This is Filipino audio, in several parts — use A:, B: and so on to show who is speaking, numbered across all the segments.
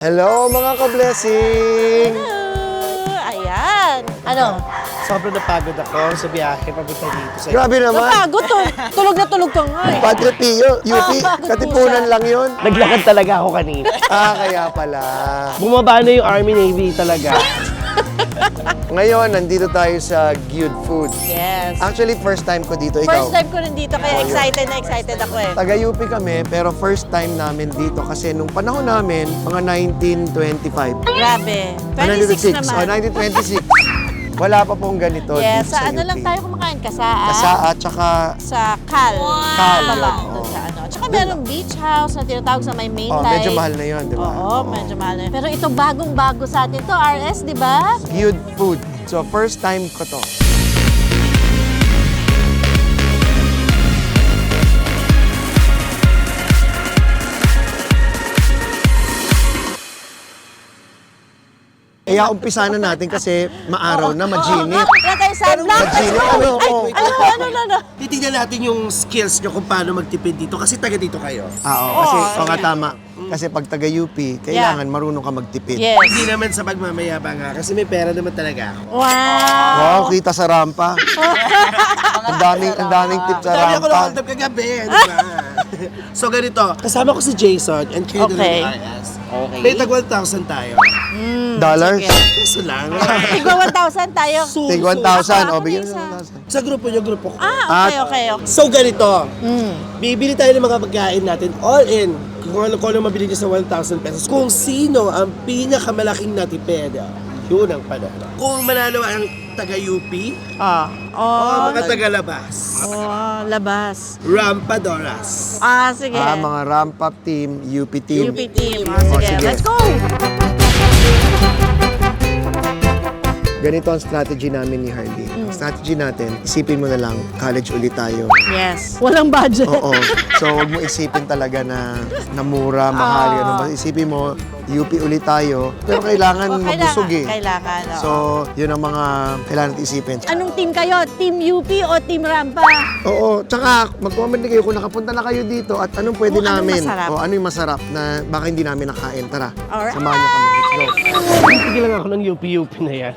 A: Hello mga ka-blessing!
B: Hello! Ayan. Ano?
C: Sobrang napagod ako sa biyahe papunta dito sa
A: Grabe naman!
B: Napagod to. Tulog na tulog ka nga eh.
A: Padre Pio, UP, katipunan lang yun.
C: Naglakad talaga ako kanina.
A: Ah, kaya pala.
C: Bumaba na yung Army Navy talaga.
A: Ngayon, nandito tayo sa Good Food.
B: Yes.
A: Actually, first time ko dito. Ikaw?
B: First time ko rin dito, kaya excited na excited ako eh.
A: Taga-UP kami, pero first time namin dito kasi nung panahon namin, mga 1925.
B: Grabe.
A: Ah,
B: 26
A: 1926.
B: naman.
A: Oh, 1926. Wala pa pong ganito
B: Yes,
A: dito
B: sa ano
A: UP.
B: lang tayo kumakain? Kasaan?
A: Kasaan, tsaka
B: Sa Cal.
A: Cal,
B: Baba,
A: yun,
B: dun
A: oo.
B: Sa. Tsaka merong beach house na tinatawag sa may main
A: oh,
B: line.
A: medyo mahal na yun, di ba?
B: Oo, medyo mahal na yun. Pero ito bagong-bago sa atin to, RS, di ba?
A: Good Food. So, first time ko to. Kaya umpisa na natin kasi maaraw na, maginit.
B: Wala tayong sunblock. Let's
A: Maginit,
B: go.
A: ano,
B: Ay,
A: oo.
B: ano, ano, ano, ano.
C: Titignan natin yung skills nyo kung paano magtipid dito kasi taga dito kayo.
A: Ah, oo, kasi
B: Oo,
A: nga
B: yeah.
A: tama. Kasi pag taga UP, kailangan marunong ka magtipid.
B: Yes.
C: Hindi naman sa pagmamayabang ha kasi may pera naman talaga ako.
B: Wow.
A: Wow, kita sa rampa. ang daming, ang daming tip sa
C: Dami ako
A: rampa.
C: kagabi, di ba? so ganito, kasama ko si Jason and kayo
B: Okay.
C: okay. ng. Okay. May tag 1,000 tayo.
A: Dollars?
C: Peso lang.
B: Tigwa 1,000 tayo.
C: So,
A: Take 1,000.
B: Ako
A: O, bigyan mo ng 1,000.
C: Sa grupo nyo, grupo ko.
B: Ah, okay, okay, okay.
C: So ganito,
B: Mm.
C: bibili tayo ng mga pagkain natin all in. Kung ano, kung ano mabili nyo sa 1,000 pesos. Kung sino ang pinakamalaking natipid, yun ang panalo. Kung manalo ang taga-UP
B: Ah.
C: o
B: Oh,
C: mga taga-labas,
B: oh, labas.
C: Rampadoras.
B: Ah, sige.
A: Ah, mga ramp up team, UP team.
B: UP team. Ah, sige.
A: sige.
B: Let's go!
A: Ganito ang strategy namin ni Harley. Ang strategy natin, isipin mo na lang, college ulit tayo.
B: Yes. Walang budget.
A: Oo. So, wag mo isipin talaga na, na mura, mahal.
B: Ah.
A: Ano ba? Isipin mo, UP ulit tayo. Pero kailangan
B: Oh,
A: mabusog eh.
B: Kailangan, oo.
A: So, yun ang mga kailangan natin isipin.
B: Anong team kayo? Team UP o Team Rampa?
A: Oo, tsaka mag-comment na kayo kung nakapunta na kayo dito at anong pwede
B: Kung anong
A: namin.
B: masarap.
A: O ano yung masarap na baka hindi namin nakain. Tara,
B: Alright.
A: samahan niyo kami. Let's go.
C: Titigil lang ako ng UP-UP na yan.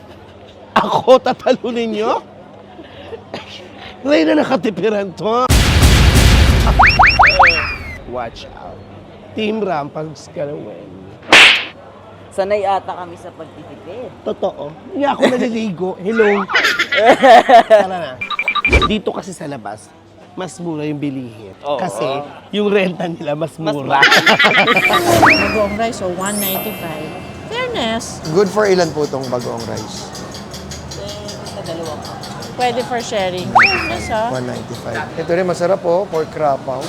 C: Ako, tatalunin nyo? Ngayon na nakatipiran to. Watch out. Team Rampag's gonna win.
D: Sanay ata kami sa pagtitipid.
C: Totoo. Hindi ako naliligo. Hello. Tara na. Dito kasi sa labas, mas mura yung bilihin.
D: Oo.
C: Kasi yung renta nila mas mura.
B: Bagong rice, so 195. Fairness.
A: Good for ilan po itong bagoong rice?
B: Pwede for sharing. Fairness, ha?
A: 195. Ito rin masarap po, pork crapaw.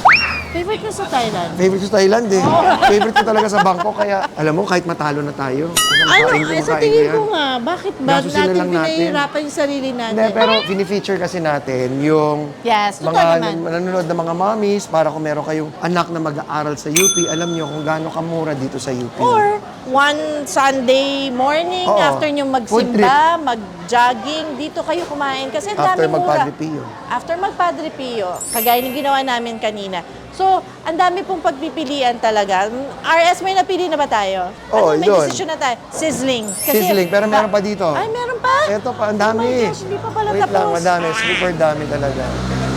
B: Favorite ko sa Thailand.
A: Favorite ko sa Thailand eh. Favorite ko talaga sa Bangkok. Kaya alam mo, kahit matalo na tayo.
B: Ano,
A: kain ko,
B: eh, sa
A: makain
B: tingin
A: yan.
B: ko nga, bakit ba
A: Gasusin na
B: natin
A: lang natin.
B: yung sarili natin?
A: Hindi, pero fini-feature kasi natin yung
B: Yes, totoo
A: mga
B: naman.
A: nanonood ng mga mommies para kung meron kayong anak na mag-aaral sa UP, alam nyo kung gaano kamura dito sa UP.
B: Or one Sunday morning,
A: Oo.
B: after nyo
A: Food trip.
B: magsimba, mag-jogging, dito kayo kumain. Kasi ang
A: After
B: daming mura.
A: mag-Padre Pio.
B: After mag-Padre Pio, kagaya ng ginawa namin kanina. So, ang dami pong pagpipilian talaga. RS, may napili na ba tayo?
A: Oo,
B: ano, may
A: yun.
B: decision na tayo. Sizzling.
A: Sizzling, pero meron pa dito.
B: Ay, meron pa?
A: Ito pa, ang
B: Oh my
A: dami.
B: gosh, hindi pa pala
A: Wait
B: tapos.
A: lang, madami. Super dami talaga.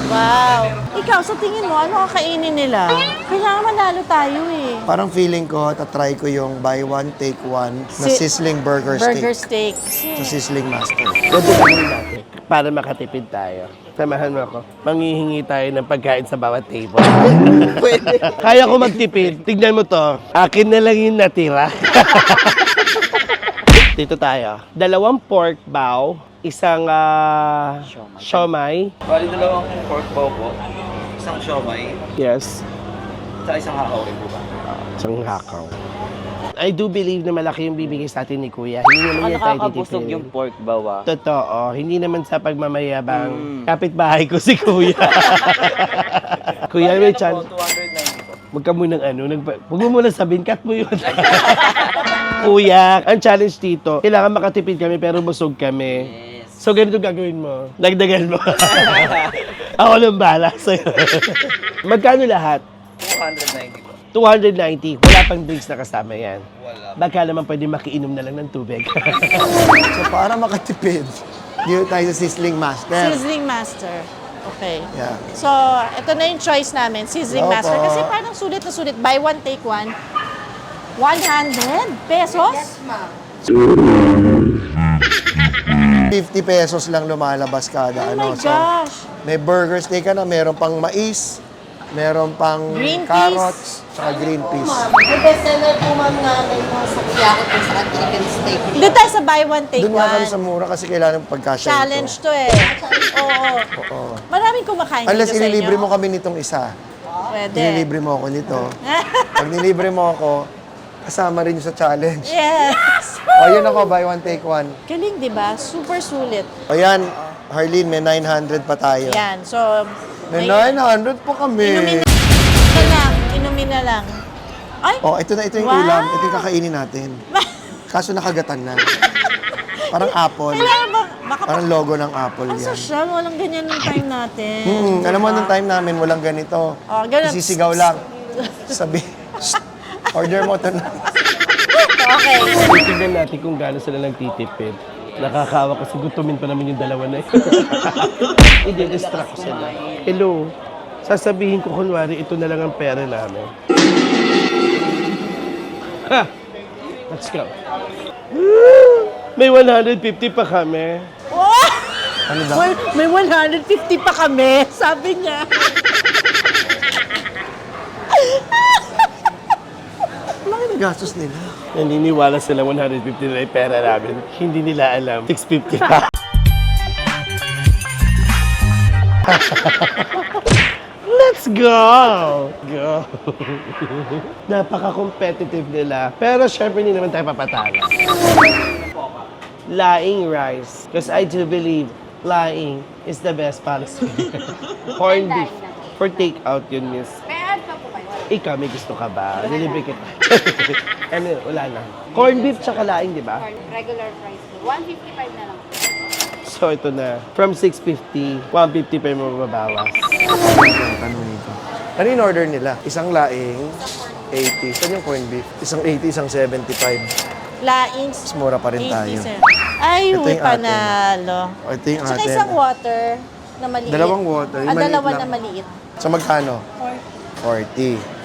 B: Wow. Ikaw, sa tingin mo, ano kakainin nila? Kailangan manalo tayo eh.
A: Parang feeling ko, tatry ko yung buy one, take one na
B: Si-
A: sizzling burger,
B: Burger
A: steak.
B: steak.
A: Sa sizzling master.
C: Ganito gawin natin para makatipid tayo. Samahan mo ako. Manghihingi tayo ng pagkain sa bawat table. Pwede. Kaya ko magtipid. Tignan mo to. Akin na lang yung natira. Dito tayo. Dalawang pork bow, isang ah, siomay.
D: Bali dalawang pork bow po, isang siomay,
C: Yes.
D: at isang hakaw rin po ba?
C: Isang hakaw. I do believe na malaki yung bibigay sa atin ni Kuya. Hindi naman
D: Ang
C: yan tayo
D: nakakabusog
C: titipid.
D: yung pork bow ah.
C: Totoo. Hindi naman sa pagmamayabang.
D: Mm.
C: Kapitbahay ko si Kuya. Kuya, may
D: ano
C: chance.
D: po, 290 po.
C: Huwag ka munang ano, nagpa- huwag mo muna sabihin, cut mo yun. Kuya, ang challenge dito, kailangan makatipid kami pero busog kami.
D: Yes.
C: So ganito gagawin mo, dagdagan mo. Ako nang bahala sa'yo. Magkano lahat?
D: 290 po.
C: 290. Wala pang drinks na kasama yan. Wala. Baka naman pwede makiinom na lang ng tubig.
A: So para makatipid, dito tayo sa Sizzling Master.
B: Sizzling Master. Okay.
A: Yeah.
B: So, ito na yung choice namin, Sizzling
A: Opo.
B: Master. Kasi parang sulit na sulit. Buy one, take one. 100 pesos?
A: 50 pesos lang lumalabas kada
B: Oh
A: ano.
B: my
A: So,
B: gosh.
A: may burger steak ka na, meron pang mais, meron pang
B: Green peas.
A: carrots, saka green peas.
E: Yung bestseller po ma'am namin mo sa Kiyako po sa Chicken Steak.
B: Doon tayo sa buy one, take
A: Doon nga kami
B: one.
A: sa mura kasi kailangan pagkasya
B: Challenge
A: ito.
B: to eh. Oo.
A: Oo.
B: Maraming kumakain
A: Unless
B: dito sa inyo.
A: inilibre mo kami nitong isa.
B: Pwede.
A: Nililibre mo ako nito. Pag nilibre mo ako, kasama rin yung sa challenge.
B: yes.
A: O yun ako, buy one, take one.
B: Galing, di ba? Super sulit.
A: O yan, Harleen, may 900 pa tayo.
B: Yan. So,
A: May
B: may-
A: 900 pa kami.
B: Inumin na lang. Inumin na lang. Ay!
A: Oh, ito na, ito yung
B: Wow!
A: ulam. Ito yung kakainin natin. Kaso nakagatan na. Parang apple.
B: Kailangan ba? Baka pa...
A: Parang logo ng apple
B: Ang
A: yan.
B: sosyal. Walang ganyan ng time natin.
A: Hmm, alam mo,
B: Diba?
A: nung time namin, walang ganito.
B: Oh, ganun.
A: Isisigaw lang. Sabi, "Shh, order mo ito na.
B: Okay.
C: Titignan natin kung gaano sila nagtitipid. Nakakawa kasi gutumin pa naman yung dalawa na yun. Hindi, distract sila. Hello, sasabihin ko kunwari ito na lang ang pera namin. Ha! Let's go. May 150 pa kami.
B: Oh!
A: Ano daw?
B: May, may 150 pa kami, sabi niya.
A: Gastos nila?
C: Naniniwala sila 150 na yung pera namin. Hindi nila alam. 650 pa. Let's go! Go! Napaka-competitive nila. Pero syempre hindi naman tayo papatalo. Lying rice. Because I do believe lying is the best policy. Corned beef. For take-out yun, miss.
E: May add pa po kayo.
C: Ikaw, may gusto ka ba? Delivery kita. ano, wala na. Corned beef tsaka laing, di ba?
E: Regular price po. 155 na lang.
C: So, ito na. From 650, 150 pa yung mababawas.
A: Ang tanong nito. Ano yung order nila? Isang laing, 80. Saan yung corned beef? Isang 80, isang 75.
B: Laings.
A: Mas mura pa rin
B: 80
A: tayo.
B: Ay,
A: Ito
B: uy,
A: yung atin.
B: panalo.
A: O, ito yung
B: Tsaka
A: atin.
B: isang water na maliit.
A: Dalawang water, yung
B: Ah,
A: maliit
B: dalawa
A: lang.
B: na maliit.
A: So, magkano? 40.
B: 40.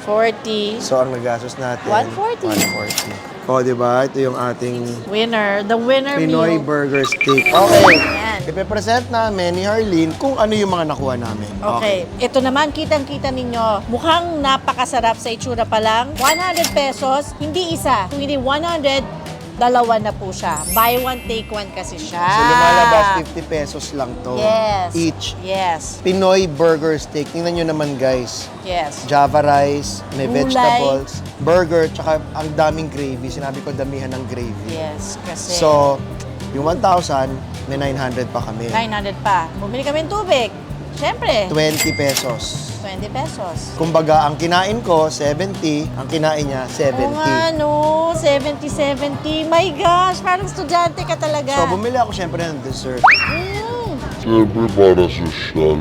A: So, ang nagastos natin?
B: 140.
A: 140. O, di ba? Ito yung ating
B: Winner. The winner
A: Pinoy
B: meal.
A: Burger Steak. Okay.
B: Yan.
A: Ipe-present namin ni Harleen kung ano yung mga nakuha namin.
B: Okay. Ito naman, kitang-kita ninyo. Mukhang napakasarap sa itsura pa lang. 100 pesos, hindi isa. Kung hindi 100, dalawa na po siya. Buy one, take one kasi siya.
A: So, lumalabas 50 pesos lang to.
B: Yes.
A: Each.
B: Yes.
A: Pinoy Burger Steak. Tingnan nyo naman, guys.
B: Yes.
A: Java rice, may
B: Gulay.
A: vegetables, burger, tsaka ang daming gravy. Sinabi ko, damihan ng gravy.
B: Yes, kasi
A: So, yung 1,000, may 900 pa kami.
B: 900 pa. Bumili kami ng tubig. Siyempre,
A: 20 pesos.
B: 20 pesos.
A: Kumbaga, ang kinain ko, 70. Ang kinain niya, 70.
B: Oo nga, no. 70-70. My gosh, parang estudyante ka talaga.
A: So, bumili ako syempre ng dessert.
B: Mm.
F: Siyempre para social.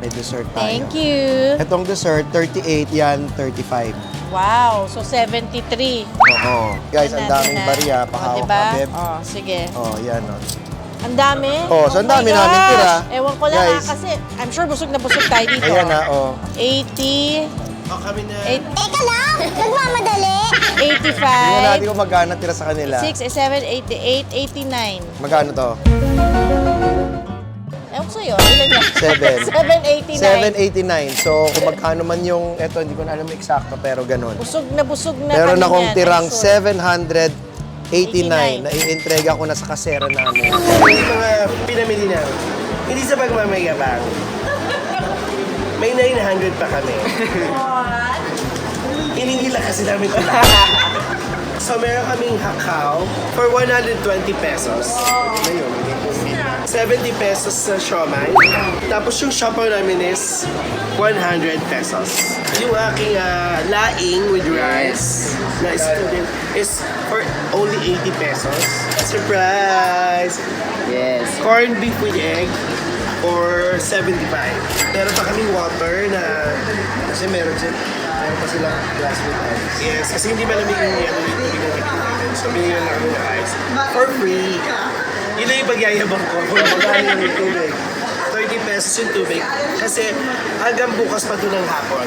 A: May dessert tayo.
B: Thank you.
A: Itong dessert, 38, yan, 35.
B: Wow, so 73.
A: Oo. Guys, ang daming barya,
B: O,
A: pakawak
B: diba?
A: ka, beb.
B: Oh, sige.
A: Oh, yan, oh.
B: Ang dami.
A: Oh, so ang
B: my
A: dami namin
B: gosh.
A: tira.
B: Ewan ko lang ha,
A: Guys.
B: kasi I'm sure busog na busog tayo dito.
A: Ayan na, oh.
B: 80,
C: O kami na.
B: 8,
E: Teka lang! Nagmamadali!
B: 85,
A: Tingnan natin kung magkano tira sa kanila.
B: 6, 7, 88, 89.
A: Magkano to?
B: Ewan ko sa'yo, ilan yan?
A: Seven.
B: 789.
A: 789. So, kung magkano man yung, eto, hindi ko na alam eksakto, pero ganun.
B: Busog na busog na
A: Meron
B: kami
A: akong tirang
B: I'm sure.
A: 789 na i-entrega ko na sa kasera namin.
C: Yung mga pinamili namin, hindi sa pagmamayabang. May 900 pa kami. Hiningi lang kasi namin ito. so, meron kaming hakaw for 120 pesos. Ano yun? 70 pesos sa siomay. Tapos yung shopper namin is 100 pesos. Yung aking ah, laing with rice na student is for only 80 pesos. Surprise!
D: Yes.
C: Corned beef with egg, or 75. Meron pa kaming water na kasi meron sila meron pa silang glass with ice. Yes, kasi hindi malamig yung ano yung tubig ng natin. So binigyan lang ng ice. For free. Yun na yung pagyayabang ko. Magkano yung tubig? 30 pesos yung tubig. Kasi hanggang bukas pa doon ng hapon.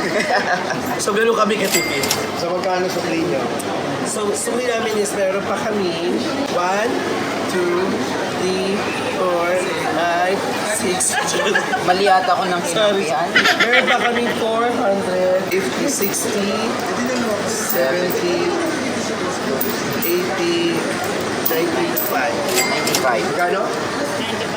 C: so ganun kami katipid. So magkano sukli nyo? So sukli namin is meron pa kami 1, 2, 3, 4, 5, 6,
D: Mali ata ko ng
C: Sorry.
D: sinabihan.
C: Meron pa kami 400, 50, 60, 70, 80, you
D: got
C: Magkano?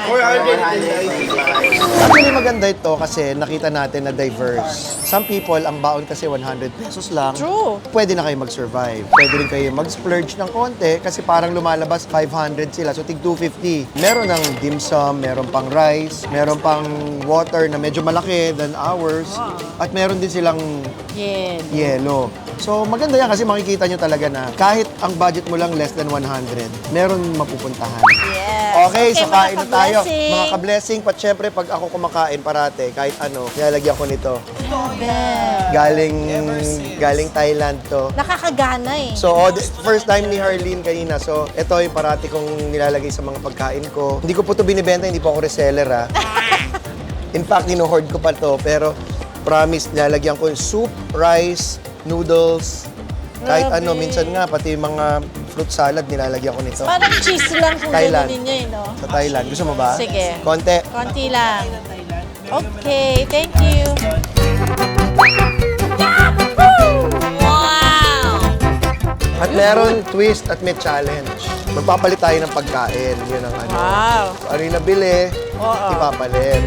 C: 495.
A: Actually, maganda ito kasi nakita natin na diverse. Some people, ang baon kasi 100 pesos lang.
B: True.
A: Pwede na kayo mag-survive. Pwede rin kayo mag-splurge ng konti kasi parang lumalabas 500 sila. So, tig 250. Meron ng dim sum, meron pang rice, meron pang water na medyo malaki than ours. At meron din silang yelo. So, maganda yan kasi makikita nyo talaga na kahit ang budget mo lang less than 100, meron mapupuntahan. Okay, so kain na tayo.
B: ka-blessing.
A: Mga ka-blessing, pat syempre pag ako kumakain parate, kahit ano, nilalagyan ko nito. Galing galing Thailand to.
B: Nakakagana eh.
A: So, oh, first time ni Harleen kanina. So, ito yung parati kong nilalagay sa mga pagkain ko. Hindi ko po to binibenta, hindi po ako reseller ha. In fact, hino-hoard ko pa to. Pero, promise, nilalagyan ko yung soup, rice, noodles, kahit
B: Grabe.
A: ano. Minsan nga, pati yung mga fruit salad, nilalagyan ko nito.
B: Parang cheese lang kung
A: Thailand.
B: gano'n ninyo eh, no?
A: Sa Thailand. Gusto mo ba?
B: Sige.
A: Konti.
B: Konti lang. Okay, thank you.
A: At meron twist at may challenge. Magpapalit tayo ng pagkain. Yun ang ano.
B: Wow.
A: Ano yung nabili,
B: Oo.
A: ipapalit.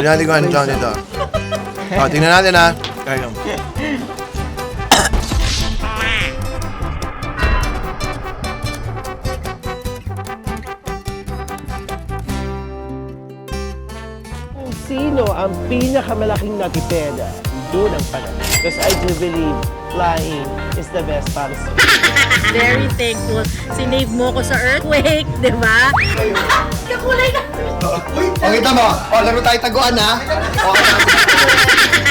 A: So, tingnan natin kung ano sound ito. O, tingnan natin ha. Kaya
C: sino ang pinakamalaking natipid, doon ang panalo. Because I do believe flying is the best policy.
B: Very thankful. Sinave mo ko sa earthquake, di ba? Kakulay na.
A: O, kita mo. O, laro tayo taguan ha. O,